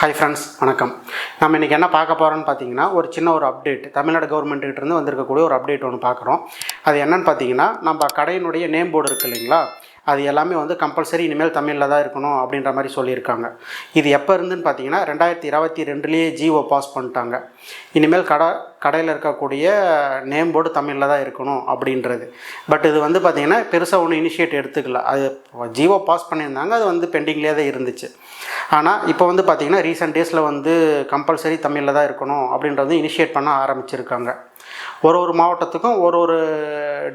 Hi friends வணக்கம். நம்ம இன்றைக்கி என்ன பார்க்க போகிறோம்னு பார்த்தீங்கன்னா ஒரு சின்ன ஒரு அப்டேட் தமிழ்நாடு கவர்மெண்ட்டுக்கிட்டேருந்து வந்திருக்கக்கூடிய ஒரு அப்டேட் ஒன்று பார்க்குறோம். அது என்னென்னு பார்த்தீங்கன்னா நம்ம கடையினுடைய நேம் போர்டு இருக்குது இல்லைங்களா? அது எல்லாமே வந்து கம்பல்சரி இனிமேல் தமிழில் தான் இருக்கணும் அப்படின்ற மாதிரி சொல்லியிருக்காங்க. இது எப்போ இருந்துன்னு பார்த்தீங்கன்னா ரெண்டாயிரத்தி இருபத்தி ரெண்டுலேயே ஜிஓ பாஸ் பண்ணிட்டாங்க. இனிமேல் கடை கடையில் இருக்கக்கூடிய நேம் போர்டு தமிழில் தான் இருக்கணும் அப்படின்றது. பட் இது வந்து பார்த்திங்கன்னா பெருசாக ஒன்றும் இனிஷியேட் எடுத்துக்கல. அது ஜியோ பாஸ் பண்ணியிருந்தாங்க அது வந்து பெண்டிங்லேயே தான் இருந்துச்சு. ஆனால் இப்போ வந்து பார்த்திங்கன்னா ரீசெண்ட் டேஸில் வந்து கம்பல்சரி தமிழில் தான் இருக்கணும் அப்படின்றது இனிஷியேட் பண்ண ஆரம்பிச்சிருக்காங்க. ஒரு ஒரு மாவட்டத்துக்கும் ஒரு ஒரு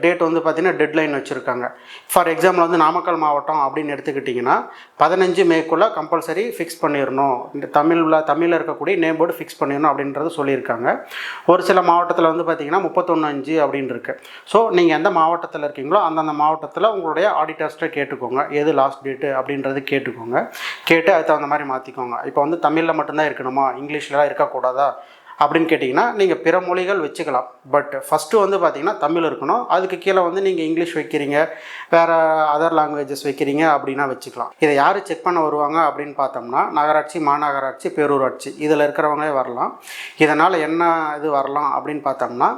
டேட் வந்து பார்த்திங்கன்னா டெட்லைன் வச்சுருக்காங்க. ஃபார் எக்ஸாம்பிள் வந்து நாமக்கல் மாவட்டம் அப்படின்னு எடுத்துக்கிட்டிங்கன்னா பதினஞ்சு மேக்குள்ளே கம்பல்சரி ஃபிக்ஸ் பண்ணிடணும் இந்த தமிழில் தமிழில் இருக்கக்கூடிய நேம் போர்டு ஃபிக்ஸ் பண்ணிடணும் அப்படின்றது சொல்லியிருக்காங்க. ஒரு சில மாவட்டத்தில் வந்து பார்த்திங்கன்னா முப்பத்தொன்று அஞ்சு அப்படின்னு இருக்குது ஸோ நீங்கள் எந்த மாவட்டத்தில் இருக்கீங்களோ அந்தந்த மாவட்டத்தில் உங்களுடைய ஆடிட்டர்ஸ்ட்டை கேட்டுக்கோங்க. எது லாஸ்ட் டேட்டு அப்படின்றது கேட்டுக்கோங்க. கேட்டு அதுக்கு தகுந்த மாதிரி மாற்றிக்கோங்க இப்போ வந்து தமிழில் மட்டும்தான் இருக்கணுமா? இங்கிலீஷ்லலாம் இருக்கக்கூடாதா? அப்படின்னு கேட்டிங்கன்னா நீங்கள் பிற மொழிகள் வச்சுக்கலாம். பட் ஃபஸ்ட்டு வந்து பார்த்திங்கன்னா தமிழ் இருக்கணும். அதுக்கு கீழே வந்து நீங்கள் இங்கிலீஷ் வைக்கிறீங்க வேறு அதர் லாங்குவேஜஸ் வைக்கிறீங்க அப்படின்னா வச்சுக்கலாம். இதை யார் செக் பண்ண வருவாங்க அப்படின்னு பார்த்தோம்னா நகராட்சி மாநகராட்சி பேரூராட்சி இதில் இருக்கிறவங்களே வரலாம். இதனால் என்ன இது வரலாம் அப்படின்னு பார்த்தோம்னா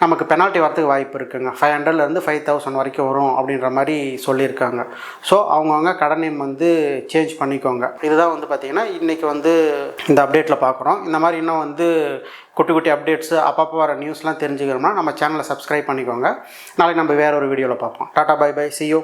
நமக்கு பெனால்ட்டி வரதுக்கு வாய்ப்பு இருக்குங்க. ஃபைவ் ஹண்ட்ரட்லேருந்து ஃபைவ் தௌசண்ட் வரைக்கும் வரும் அப்படின்ற மாதிரி சொல்லியிருக்காங்க. ஸோ அவங்கவுங்க கடன் நேம் வந்து சேஞ்ச் பண்ணிக்கோங்க. இதுதான் வந்து பார்த்திங்கன்னா இன்றைக்கி வந்து இந்த அப்டேட்டில் பார்க்குறோம் இந்த மாதிரி இன்னும் வந்து குட்டி குட்டி அப்டேட்ஸு அப்பப்போ வர நியூஸ்லாம் தெரிஞ்சுக்கணும்னா நம்ம சேனலை சப்ஸ்கிரைப் பண்ணிக்கோங்க. நாளைக்கு நம்ம வேற ஒரு வீடியோவில் பார்ப்போம் tata bye bye see you